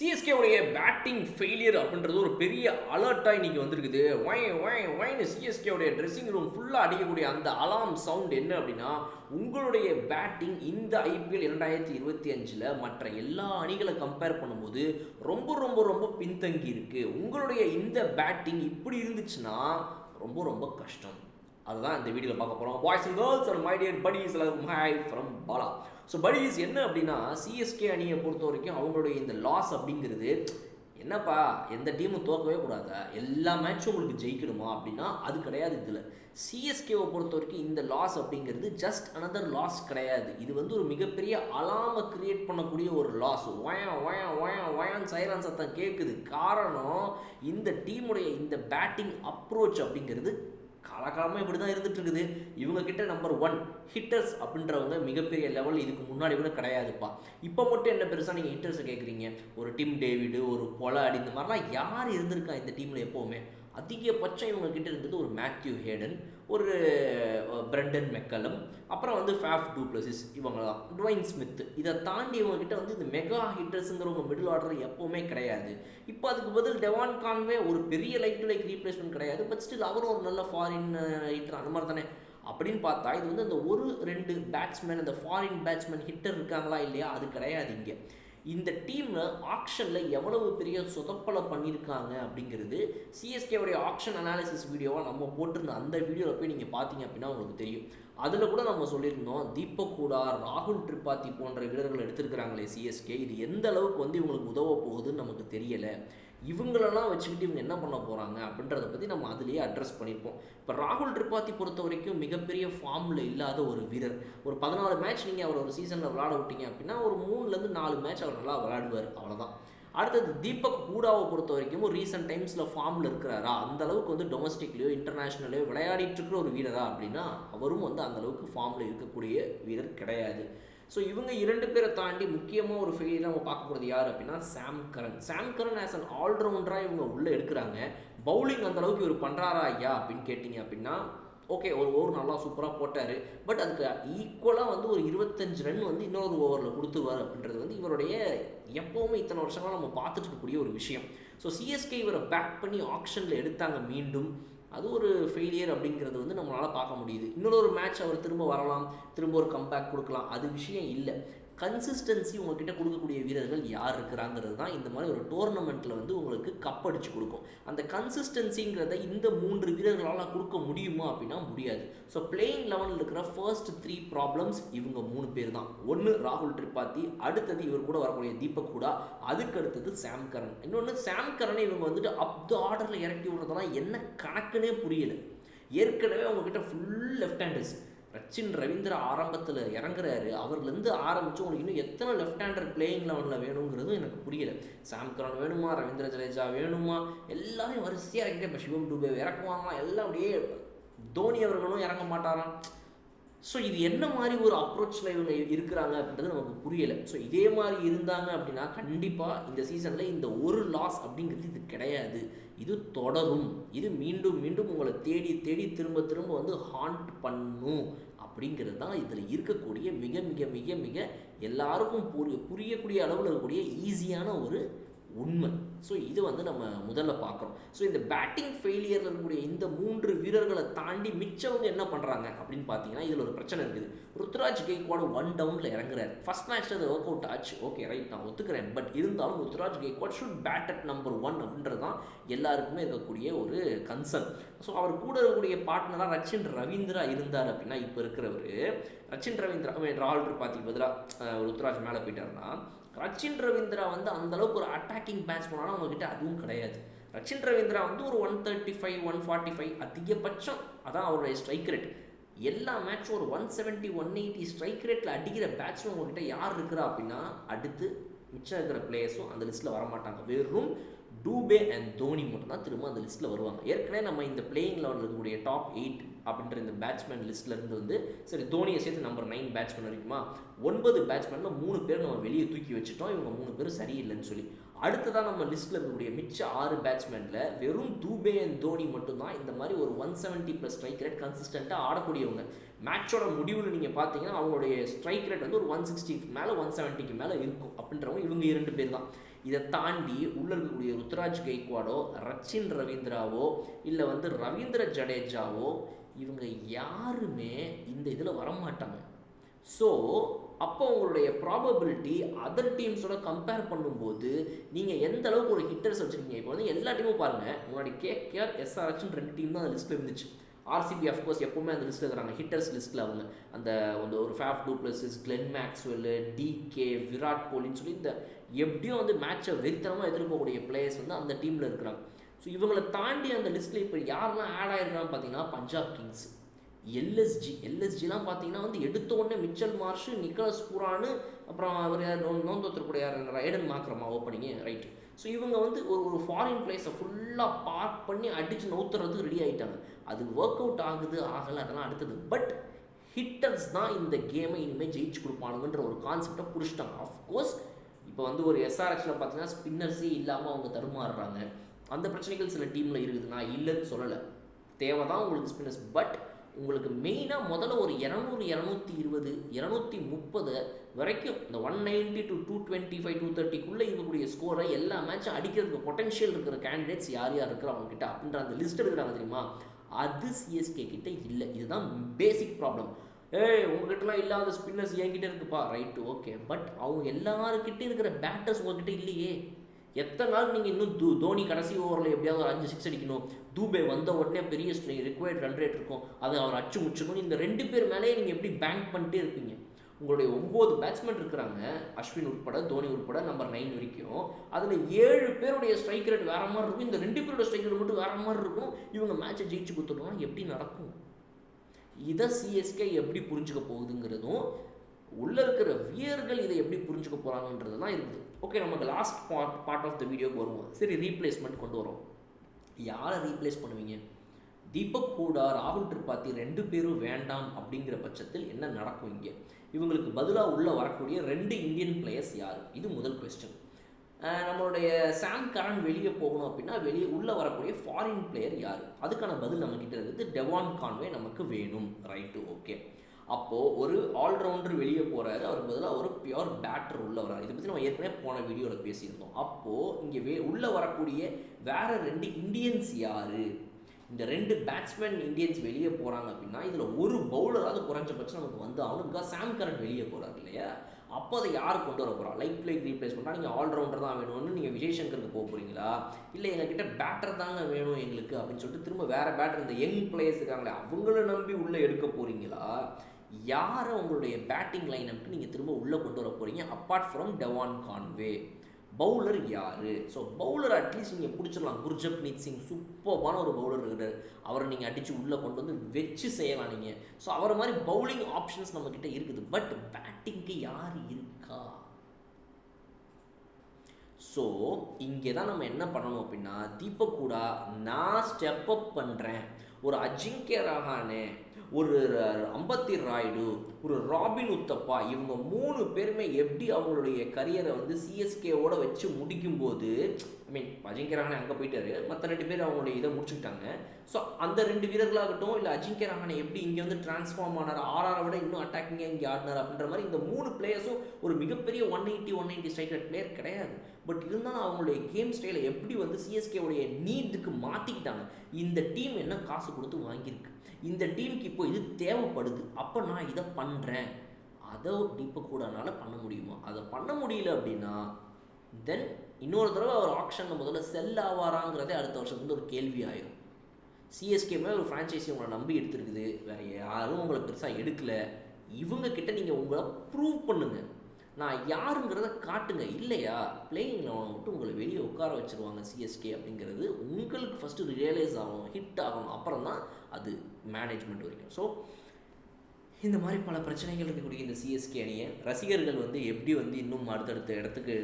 சிஎஸ்கேவுடைய batting failure அப்படின்றது ஒரு பெரிய அலர்ட்டாக இன்னைக்கு வந்திருக்குது. ஒய் ஒய் ஒய்னு சிஎஸ்கேவுடைய ட்ரெஸ்ஸிங் ரூம் ஃபுல்லாக அடிக்கக்கூடிய அந்த அலாம் சவுண்ட் என்ன அப்படின்னா உங்களுடைய பேட்டிங் இந்த ஐபிஎல் இரண்டாயிரத்தி இருபத்தி அஞ்சில் மற்ற எல்லா அணிகளை கம்பேர் பண்ணும்போது ரொம்ப ரொம்ப ரொம்ப பின்தங்கி இருக்குது உங்களுடைய இந்த பேட்டிங் இப்படி இருந்துச்சுன்னா ரொம்ப ரொம்ப கஷ்டம். அதுதான் இந்த வீடியோவில் பார்க்க போகிறோம் boys and girls and my dear buddies எல்லாருக்கும் hi from Bala. So but is என்ன அப்படின்னா சிஎஸ்கே அணியை பொறுத்த வரைக்கும் அவங்களுடைய இந்த லாஸ் அப்படிங்கிறது என்னப்பா எந்த டீமும் தோக்கவே கூடாதா? எல்லா மேட்சும் உங்களுக்கு ஜெயிக்கணுமா அப்படின்னா அது கிடையாது இதில். சிஎஸ்கேவை பொறுத்த வரைக்கும் இந்த லாஸ் அப்படிங்கிறது ஜஸ்ட் அனதர் லாஸ் கிடையாது. இது வந்து ஒரு மிகப்பெரிய அலாமை கிரியேட் பண்ணக்கூடிய ஒரு லாஸ் ஒயா ஒயா ஒயா ஒயான் சைரன் சத்தம் கேட்குது காரணம் இந்த டீமுடைய இந்த பேட்டிங் அப்ரோச் அப்படிங்கிறது காலகாலமாக இப்படி தான் இருந்துட்டு இருக்குது நம்பர் ஒன் ஹிட்டர்ஸ் அப்படின்றவங்க மிகப்பெரிய லெவல் இதுக்கு முன்னாடி கூட கிடையாதுப்பா. இப்போ மட்டும் என்ன பெருசாக நீங்கள் ஹிட்டர்ஸை கேட்குறீங்க ஒரு டிம் டேவிடு ஒரு பொலாடி இந்த மாதிரிலாம் யார் இருந்திருக்கா இந்த டீமில் எப்போவுமே? அதிகபட்சம் இவங்கக்கிட்ட இருந்தது ஒரு மேத்யூ ஹேடன் ஒரு பிரெண்டன் மெக்கலம் அப்புறம் வந்து ஃபேஃப் டூப்ளசிஸ் இவங்க தான் டுவைன் ஸ்மித் இதை தாண்டி இவங்ககிட்ட வந்து இந்த மெகா ஹிட்டர்ஸுங்கிறவங்க மிடில் ஆர்டர் எப்போவுமே கிடையாது. இப்போ அதுக்கு பதில் டெவான் கான்வே ஒரு பெரிய லைக் டு லைக் ரீப்ளேஸ்மெண்ட் கிடையாது பட் ஸ்டில் அவரும் ஒரு நல்ல ஃபாரின் ஹிட்டர் அந்த மாதிரி தானே. அப்படின்னு பார்த்தா இது வந்து அந்த ஒரு ரெண்டு பேட்ஸ்மேன் அந்த ஃபாரின் பேட்ஸ்மேன் ஹிட்டர் இருக்காங்களா இல்லையா? அது கிடையாது இங்கே. இந்த டீமில் ஆக்ஷனில் எவ்வளவு பெரிய சொதப்பலை பண்ணியிருக்காங்க அப்படிங்கிறது சிஎஸ்கேவுடைய ஆக்ஷன் அனாலிசிஸ் வீடியோவாக நம்ம போட்டிருந்த அந்த வீடியோவில் போய் நீங்கள் பார்த்தீங்க அப்படின்னா உங்களுக்கு தெரியும். அதில் கூட நம்ம சொல்லியிருந்தோம் தீபக் கூடா ராகுல் திரிபாதி போன்ற வீரர்கள் எடுத்திருக்கிறாங்களே சிஎஸ்கே இது எந்த அளவுக்கு வந்து இவங்களுக்கு உதவ போகுதுன்னு நமக்கு தெரியலை. இவங்களெல்லாம் வச்சுக்கிட்டு இவங்க என்ன பண்ண போகிறாங்க அப்படின்றத பற்றி நம்ம அதுலேயே அட்ரஸ் பண்ணியிருப்போம் இப்போ ராகுல் திரிபாதி பொறுத்த வரைக்கும் மிகப்பெரிய ஃபார்மில் இல்லாத ஒரு வீரர். ஒரு பதினாலு மேட்ச் நீங்கள் அவர் ஒரு சீசனில் விளாட விட்டீங்க அப்படின்னா ஒரு மூணுலேருந்து நாலு மேட்ச் அவர் நல்லா விளையாடுவார். அவ்வளோதான் அடுத்தது தீபக் கூடாவை பொறுத்த வரைக்கும் ஒரு ரீசெண்ட் டைம்ஸில் ஃபார்மில் இருக்கிறாரா? அந்த அளவுக்கு வந்து டொமஸ்டிக்லேயோ இன்டர்நேஷ்னல்லையோ விளையாடிட்டு இருக்கிற ஒரு வீரரா அப்படின்னா அவரும் வந்து அந்த அளவுக்கு ஃபார்மில் இருக்கக்கூடிய வீரர் கிடையாது. ஸோ இவங்க இரண்டு பேரை தாண்டி முக்கியமாக ஒரு ஃபெயிலியர் நம்ம பார்க்க போகிறது யார் அப்படின்னா Sam Curran Sam Curran as an ஆல்ரவுண்டராக இவங்க உள்ளே எடுக்கிறாங்க. பவுலிங் அந்தளவுக்கு இவர் பண்ணுறாரா ஐயா அப்படின்னு கேட்டிங்க அப்படின்னா ஓகே ஒரு ஓவர் நல்லா சூப்பராக போட்டார். பட் அதுக்கு ஈக்குவலாக வந்து ஒரு இருபத்தஞ்சு ரன் வந்து இன்னொரு ஓவரில் கொடுத்துருவார் அப்படின்றது வந்து இவருடைய எப்போவுமே இத்தனை வருஷங்களாக நம்ம பார்த்துட்டு இருக்கக்கூடிய ஒரு விஷயம். ஸோ சிஎஸ்கே இவரை பேக் பண்ணி ஆக்ஷனில் எடுத்தாங்க மீண்டும். அது ஒரு ஃபெயிலியர் அப்படிங்கிறது வந்து நம்மளால் பார்க்க முடியுது. இன்னொரு ஒரு மேட்ச் அவர் திரும்ப வரலாம் திரும்ப ஒரு கம்பேக் கொடுக்கலாம். அது விஷயம் இல்லை. கன்சிஸ்டன்சி உங்ககிட்ட கொடுக்கக்கூடிய வீரர்கள் யார் இருக்கிறாங்கிறது தான் இந்த மாதிரி ஒரு டோர்னமெண்ட்டில் வந்து உங்களுக்கு கப் அடிச்சு கொடுக்கும். அந்த கன்சிஸ்டன்சிங்கிறத இந்த மூன்று வீரர்களால் கொடுக்க முடியுமா அப்படின்னா முடியாது. ஸோ பிளேயிங் லெவனில் இருக்கிற ஃபர்ஸ்ட் த்ரீ ப்ராப்ளம்ஸ் இவங்க மூணு பேர் தான். ஒன்று ராகுல் திரிபாத்தி அடுத்தது இவர் கூட வரக்கூடிய தீபக் கூடா அதுக்கு அடுத்தது சாம் கரன் இன்னொன்று சாம் கரனை இவங்க வந்துட்டு அப் த ஆர்டரில் இறக்கி விடுறதெல்லாம் என்ன கணக்குன்னே புரியல. ஏற்கனவே அவங்கக்கிட்ட full left handers Rachin Ravindra ஆரம்பத்தில் இறங்குறாரு. அவர்லேருந்து ஆரம்பித்து உங்களுக்கு இன்னும் எத்தனை லெஃப்ட் ஹேண்டர் பிளேயிங் லெவனில் வேணுங்கிறதும் எனக்கு புரியல. சாம் கரன் வேணுமா? ரவீந்திர ஜடேஜா வேணுமா? எல்லாமே வரிசையாக இறக்கிட்டே இப்போ சிவம் டூபே இறக்குவாங்களாம். எல்லாம் அப்படியே தோனி அவர்களும் இறங்க மாட்டாராம். ஸோ இது என்ன மாதிரி ஒரு அப்ரோச்சில் இவங்க இருக்கிறாங்க அப்படின்றது நமக்கு புரியலை. ஸோ இதே மாதிரி இருந்தாங்க அப்படின்னா கண்டிப்பாக இந்த சீசனில் இந்த ஒரு லாஸ் அப்படிங்கிறது இது கிடையாது. இது தொடரும். இது மீண்டும் மீண்டும் உங்களை தேடி தேடி திரும்ப திரும்ப வந்து ஹாண்ட் பண்ணும் அப்படிங்கிறது தான் இதில் இருக்கக்கூடிய மிக மிக மிக மிக எல்லாருக்கும் புரிய புரியக்கூடிய அளவில் இருக்கக்கூடிய ஈஸியான ஒரு உண்மை. ஸோ இது வந்து நம்ம முதல்ல பார்க்குறோம் ஸோ இந்த பேட்டிங் ஃபெயிலியரில் இருக்கக்கூடிய இந்த மூன்று வீரர்களை தாண்டி மிச்சவங்க என்ன பண்ணுறாங்க அப்படின்னு பார்த்தீங்கன்னா இதில் ஒரு பிரச்சனை இருக்குது. ருத்ராஜ் கெய்க்வாடு ஒன் டவுனில் இறங்குறாரு. ஃபஸ்ட் மேட்ச் அது ஒர்க் அவுட் ஆச்சு. ஓகே ரைட் நான் ஒத்துக்கிறேன். பட் இருந்தாலும் Ruturaj Gaikwad should bat at number one அப்படின்றது தான் எல்லாருக்குமே இருக்கக்கூடிய ஒரு கன்சர்ன் ஸோ அவர் கூட இருக்கக்கூடிய பார்ட்னராக ரச்சின் ரவீந்திரா இருந்தார் அப்படின்னா இப்போ இருக்கிறவர் ரச்சின் ரவீந்திரா ராகுல் திரிபாதி பதிலாக ருத்ராஜ் மேலே போயிட்டார்னா ரச்சின் ரவீந்திரா வந்து அந்த அளவுக்கு ஒரு அட்டாக்கிங் போனாலும் அவங்ககிட்ட அதுவும் கிடையாது. ரச்சின் ரவீந்திரா வந்து ஒரு one thirty five one forty five அதிகபட்சம் அதான் அவருடைய ஸ்ட்ரைக் ரேட் எல்லா மேட்சும் ஒரு one seventy one eighty strike ரேட்டில் அடிக்கிற பேட்ஸ்மேன் உங்ககிட்ட யார் இருக்கிறா அப்படின்னா அடுத்து மிச்சம் இருக்கிற பிளேயர்ஸும் அந்த லிஸ்ட்டில் வரமாட்டாங்க. வெறும் டூபே அண்ட் தோனி மட்டும்தான் திரும்ப அந்த லிஸ்ட்டில் வருவாங்க. ஏற்கனவே நம்ம இந்த பிளேயிங் லெவலில் இருக்கக்கூடிய டாப் எயிட் அப்படின்ற இந்த பேட்ஸ்மேன் லிஸ்ட்டில் இருந்து வந்து சரி தோனியை சேர்த்து நம்பர் நைன் பேட்ஸ்மேன் வரைக்குமா? ஒன்பது பேட்ஸ்மேனில் மூணு பேர் நம்ம வெளியே தூக்கி வச்சுட்டோம். இவங்க மூணு பேரும் சரியில்லைன்னு சொல்லி. அடுத்ததாக நம்ம லிஸ்ட்டில் இருக்கக்கூடிய மிச்ச ஆறு பேட்ஸ்மேனில் வெறும் தூபே அண்ட் தோனி மட்டும்தான் இந்த மாதிரி ஒரு one seventy plus strike rate கன்சிஸ்டண்ட்டாக ஆடக்கூடியவங்க. மேட்சோட முடிவில் நீங்கள் பார்த்தீங்கன்னா அவங்களுடைய ஸ்ட்ரைக் ரேட் வந்து ஒரு ஒன் சிக்ஸ்டி மேலே ஒன் செவன்ட்டிக்கு மேலே இருக்கும் அப்படின்றவங்க இவங்க இரண்டு பேர் தான். இதை தாண்டி உள்ள இருக்கக்கூடிய ருத்ராஜ் கெய்க்வாடோ ரச்சின் ரவீந்திராவோ இல்லை வந்து ரவீந்திர ஜடேஜாவோ இவங்க யாருமே இந்த இதில் வரமாட்டாங்க. ஸோ அப்போ உங்களுடைய ப்ராபபிலிட்டி அதர் டீம்ஸோட கம்பேர் பண்ணும்போது நீங்கள் எந்த அளவுக்கு ஒரு ஹிட்டர்ஸ் வச்சுருக்கீங்க? இப்போ வந்து எல்லா டீமும் பாருங்கள் முன்னாடி கேகேஆர் எஸ்ஆர்ஹெச்னு ரெண்டு டீம் தான் அந்த லிஸ்ட்டில் இருந்துச்சு. ஆர்சிபி அஃப்கோர்ஸ் எப்பவுமே அந்த லிஸ்ட்டில் இருக்கிறாங்க. ஹிட்டர்ஸ் லிஸ்ட்டில் அவங்க. அந்த அந்த ஒரு Faf du Plessis Glenn Maxwell DK Virat கோலின்னு சொல்லி இந்த எப்படியும் வந்து மேட்சை வெறித்தனமாக எதிர்க்கக்கூடிய பிளேயர்ஸ் வந்து அந்த டீமில் இருக்கிறாங்க. ஸோ இவங்களை தாண்டி அந்த லிஸ்ட்டில் இப்போ யாரெல்லாம் ஆட் ஆயிருக்கான்னு பார்த்தீங்கன்னா பஞ்சாப் கிங்ஸ் எல்எஸ்ஜி எல்எஸ்ஜிலாம் பார்த்தீங்கன்னா வந்து எடுத்த உடனே மிச்சல் மார்ஷு நிக்கலஸ் புரானு அப்புறம் அவர் யார்? யார்? ரைடன் மாக்கிறமா ஓப்பனிங்கு ரைட்டு ஸோ இவங்க வந்து ஒரு ஒரு ஃபாரின் பிளேஸை ஃபுல்லாக பார்க் பண்ணி அடித்து நவுத்துறதுக்கு ரெடி ஆகிட்டாங்க அது ஒர்க் அவுட் ஆகுது ஆகலை அதெல்லாம் அடுத்தது. பட் ஹிட்டர்ஸ் தான் இந்த கேமை இனிமேல் ஜெயிச்சு கொடுப்பானுங்கன்ற ஒரு கான்செப்டை பிடிச்சிட்டாங்க. அஃப்கோர்ஸ் இப்போ வந்து ஒரு எஸ்ஆர்எக்ஸில் பார்த்தீங்கன்னா ஸ்பின்னர்ஸே இல்லாமல் அவங்க தருமாறுறாங்க அந்த பிரச்சனைகள் சில டீமில் இருக்குது. நான் இல்லைன்னு சொல்லலை. தேவை தான் உங்களுக்கு ஸ்பின்னர்ஸ் பட் உங்களுக்கு மெயினாக முதல்ல ஒரு இரநூறு இரநூத்தி இருபது இரநூத்தி முப்பது வரைக்கும் இந்த one ninety to two twenty five two தேர்ட்டிக்குள்ளே இருக்கக்கூடிய ஸ்கோரை எல்லா மேட்சும் அடிக்கிறதுக்கு பொட்டன்ஷியல் இருக்கிற கேண்டிடேட்ஸ் யார் யார் இருக்கிற அவங்ககிட்ட அப்படின்ற அந்த லிஸ்ட் எடுக்கிறாங்க தெரியுமா? அது சிஎஸ்கே கிட்ட இல்லை. இதுதான் பேசிக் ப்ராப்ளம் ஏய் உங்ககிட்டலாம் இல்லாத ஸ்பின்னர்ஸ் என்கிட்ட இருக்குப்பா. ரைட்டு ஓகே பட் அவங்க எல்லாருக்கிட்டே இருக்கிற பேட்டர்ஸ் உங்ககிட்ட இல்லையே. எத்தனை நாள் நீங்கள் இன்னும் தூ தோனி கடைசி ஓவரில் எப்படியாவது ஒரு அஞ்சு சிக்ஸ் அடிக்கணும். தூபே வந்த உடனே பெரிய ரிக்வயர்ட் ரன் ரேட் இருக்கும். அதை அவர் அச்சு முச்சணும் இந்த ரெண்டு பேர் மேலேயே நீங்கள் எப்படி பேங்க் பண்ணிட்டே இருப்பீங்க? உங்களுடைய ஒம்பது பேட்ஸ்மேன் இருக்கிறாங்க. அஸ்வின் உட்பட தோனி உட்பட நம்பர் நைன் வரைக்கும். அதில் ஏழு பேருடைய ஸ்ட்ரைக் ரேட் வேறு மாதிரி இருக்கும். இந்த ரெண்டு பேருடைய ஸ்ட்ரைக் ரேட் மட்டும் வேறு மாதிரி இருக்கும். இவங்க மேட்சை ஜெயிச்சு கொடுத்துட்டோம்னா எப்படி நடக்கும்? இதை சிஎஸ்கே எப்படி புரிஞ்சுக்க போகுதுங்கிறதும் உள்ளே இருக்கிற வியர்கள் இதை எப்படி புரிஞ்சுக்க போகிறாங்கன்றது தான் இருக்குது. ஓகே நமக்கு last part part of the வீடியோக்கு வருவோம் சரி ரீப்ளேஸ்மெண்ட் கொண்டு வரோம். யாரை ரீப்ளேஸ் பண்ணுவீங்க? தீபக் ஹூடா ராகுல் திரிபாத்தி ரெண்டு பேரும் வேண்டாம் அப்படிங்கிற பட்சத்தில் என்ன நடக்கும் இங்கே? இவங்களுக்கு பதிலாக உள்ளே வரக்கூடிய ரெண்டு இந்தியன் பிளேயர்ஸ் யார்? இது முதல் கொஸ்டின் நம்மளுடைய சாம் கரன் வெளியே போகணும் அப்படின்னா வெளியே உள்ளே வரக்கூடிய ஃபாரின் பிளேயர் யார்? அதுக்கான பதில் நம்மக்கிட்ட இருக்குது. டெவான் கான்வே நமக்கு வேணும். ரைட்டு ஓகே அப்போது ஒரு ஆல்ரவுண்டர் வெளியே போகிறாரு அவர் பதிலாக ஒரு பியோர் பேட்டர் உள்ளே வராரு இதை பற்றி நம்ம ஏற்கனவே போன வீடியோவில் பேசியிருந்தோம். அப்போது இங்கே வே உள்ளே வரக்கூடிய வேறு ரெண்டு இந்தியன்ஸ் யார்? இந்த ரெண்டு பேட்ஸ்மேன் இந்தியன்ஸ் வெளியே போகிறாங்க அப்படின்னா இதில் ஒரு பவுலராவது குறைஞ்சபட்சம் நமக்கு வந்து அவனுக்கு சாம் கரன் வெளியே போகிறார் இல்லையா? அப்போ அதை யார் கொண்டு வர போகிறா லைக் லைக் ரீப்ளேஸ் பண்ணால் நீங்கள் ஆல்ரவுண்டர் தான் வேணும்னு நீங்கள் விஜய் சங்கருக்கு போக போகிறீங்களா இல்லை எங்ககிட்ட பேட்டர் தாங்க வேணும் எங்களுக்கு அப்படின்னு சொல்லிட்டு திரும்ப வேறு பேட்டர் இந்த யங் பிளேயர்ஸ் இருக்காங்களே அவங்கள நம்பி உள்ளே எடுக்க போகிறீங்களா யாரை உங்களுடைய பேட்டிங் லைனப்க்கு நீங்கள் திரும்ப உள்ளே கொண்டு வர போகிறீங்க apart from Devon Conway bowler யார்? ஸோ பவுலர் அட்லீஸ்ட் நீங்கள் பிடிச்சிடலாம். குர்ஜப்னீத் சிங் சூப்பர்பான ஒரு பவுலர் இருக்கிறார் அவரை நீங்கள் அடித்து உள்ளே கொண்டு வந்து வச்சு செய்யலாம் நீங்கள் ஸோ அவரை மாதிரி பவுலிங் ஆப்ஷன்ஸ் நம்மக்கிட்ட இருக்குது. பட் பேட்டிங்க்கு யார் இருக்கா? ஸோ இங்கே தான் நம்ம என்ன பண்ணணும் அப்படின்னா தீபக் கூடா நான் ஸ்டெப் அப் பண்ணுறேன் ஒரு அஜிங்கே ரஹானே ஒரு அம்பத்தி ராய்டு ஒரு ராபின் உத்தப்பா இவங்க மூணு பேருமே எப்படி அவங்களுடைய கரியரை வந்து சிஎஸ்கேவோட வச்சு முடிக்கும்போது ஐ மீன் அஜிங்கே ரஹானே அங்கே போயிட்டாரு. மற்ற ரெண்டு பேர் அவங்களுடைய இதை முடிச்சுக்கிட்டாங்க. ஸோ அந்த ரெண்டு வீரர்களாகட்டும் இல்லை அஜிங்கே ரஹானே எப்படி இங்கே வந்து டிரான்ஸ்ஃபார்ம் ஆனார் ஆறாரை விட இன்னும் அட்டாக்கிங்காக இங்கே ஆடினார் அப்படின்ற மாதிரி இந்த மூணு பிளேயர்ஸும் ஒரு மிகப்பெரிய one eighty one eighty striker player கிடையாது. பட் இருந்தாலும் அவங்களுடைய கேம் ஸ்டைலை எப்படி வந்து சிஎஸ்கேவுடைய நீட்டுக்கு மாற்றிக்கிட்டாங்க இந்த டீம் என்ன காசு கொடுத்து வாங்கியிருக்கு? இந்த டீமுக்கு இப்போ இது தேவைப்படுது. அப்போ நான் இதை பண்ணுறேன் அதை இப்போ கூடனால பண்ண முடியுமா? அதை பண்ண முடியல அப்படின்னா தென் இன்னொரு தடவை அவர் ஆப்ஷனில் முதல்ல செல் ஆவாராங்கிறதே அடுத்த வருஷத்துலேருந்து வந்து ஒரு கேள்வி ஆயிரும். சிஎஸ்கேமே ஒரு ஃப்ரான்ச்சைஸி உங்களை நம்பி எடுத்துருக்குது. வேறு யாரும் உங்களை பெருசாக எடுக்கலை. இவங்க கிட்ட நீங்கள் உங்களை ப்ரூவ் பண்ணுங்கள் நான் யாருங்கிறத காட்டுங்க. இல்லையா? பிளேயிங் லெவனை விட்டு உங்களை வெளியே உட்கார வச்சுருவாங்க சிஎஸ்கே அப்படிங்கிறது உங்களுக்கு ஃபஸ்ட்டு ரியலைஸ் ஆகணும் ஹிட் ஆகணும் அப்புறம் தான் அது மேனேஜ்மெண்ட் வரைக்கும். ஸோ இந்த மாதிரி பல பிரச்சனைகள் இருக்கக்கூடிய இந்த சிஎஸ்கே அணியை ரசிகர்கள் வந்து எப்படி வந்து இன்னும் அடுத்தடுத்த இடத்துக்கு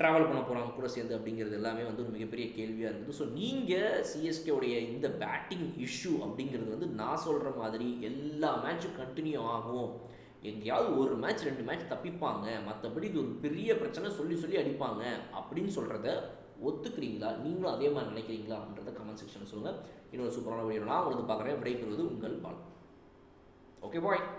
ட்ராவல் பண்ண போகிறாங்க கூட சேர்ந்து அப்படிங்கிறது எல்லாமே வந்து ஒரு மிகப்பெரிய கேள்வியாக இருக்குது. ஸோ நீங்கள் சிஎஸ்கேவுடைய இந்த பேட்டிங் இஷ்யூ அப்படிங்கிறது வந்து நான் சொல்கிற மாதிரி எல்லா மேட்சும் கண்டினியூ ஆகும். எங்கேயாவது ஒரு மேட்ச் ரெண்டு மேட்ச் தப்பிப்பாங்க. மற்றபடி இது ஒரு பெரிய பிரச்சனை சொல்லி சொல்லி அடிப்பாங்க. அப்படின்னு சொல்கிறத ஒத்துக்கிறீங்களா? நீங்களும் அதே மாதிரி நினைக்கிறீங்களா? அப்படின்றத கமெண்ட் செக்ஷனில் சொல்லுங்கள் இன்னொரு சூப்பரான வீடியோ நான் உங்களுக்கு பார்க்குறேன். விடைபெறுவது உங்கள் பால். Okay bye